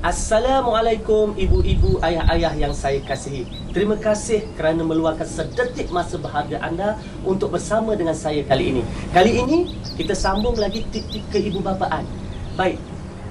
Assalamualaikum ibu-ibu, ayah-ayah yang saya kasihi. Terima kasih kerana meluangkan sedetik masa berharga anda untuk bersama dengan saya kali ini. Kali ini kita sambung lagi tip-tip keibubapaan. Baik,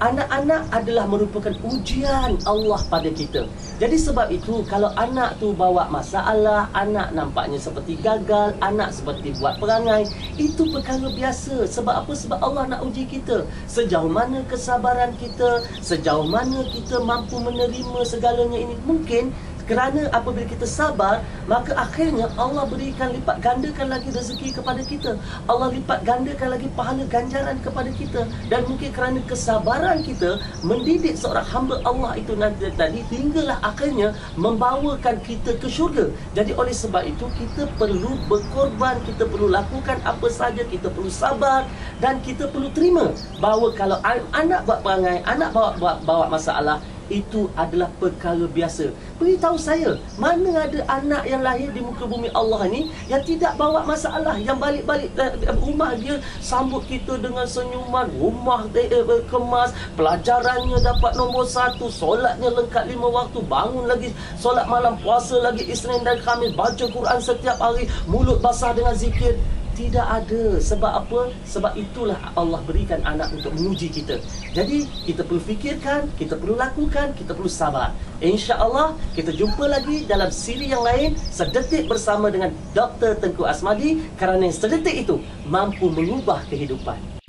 anak-anak adalah merupakan ujian Allah pada kita. Jadi sebab itu kalau anak tu bawa masalah, anak nampaknya seperti gagal, anak seperti buat perangai, itu perkara biasa. Sebab apa? Sebab Allah nak uji kita. Sejauh mana kesabaran kita, sejauh mana kita mampu menerima segalanya ini. Mungkin kerana apabila kita sabar, maka akhirnya Allah berikan lipat gandakan lagi rezeki kepada kita. Allah lipat gandakan lagi pahala ganjaran kepada kita. Dan mungkin kerana kesabaran kita mendidik seorang hamba Allah itu nanti tadi hinggalah akhirnya membawakan kita ke syurga. Jadi oleh sebab itu kita perlu berkorban, kita perlu lakukan apa saja, kita perlu sabar dan kita perlu terima bahawa kalau anak buat perangai, anak bawa bawa, bawa masalah, itu adalah perkara biasa. Beritahu saya, mana ada anak yang lahir di muka bumi Allah ni yang tidak bawa masalah, yang balik-balik eh, eh, rumah dia sambut kita dengan senyuman, rumah dia eh, kemas, pelajarannya dapat nombor satu, solatnya lengkap lima waktu, bangun lagi solat malam, puasa lagi Isnin dan Khamis, baca Quran setiap hari, mulut basah dengan zikir. Tidak ada. Sebab apa? Sebab itulah Allah berikan anak untuk menguji kita. Jadi, kita perlu fikirkan, kita perlu lakukan, kita perlu sabar. InsyaAllah, kita jumpa lagi dalam siri yang lain sedetik bersama dengan Dr. Tengku Asmadi kerana sedetik itu mampu mengubah kehidupan.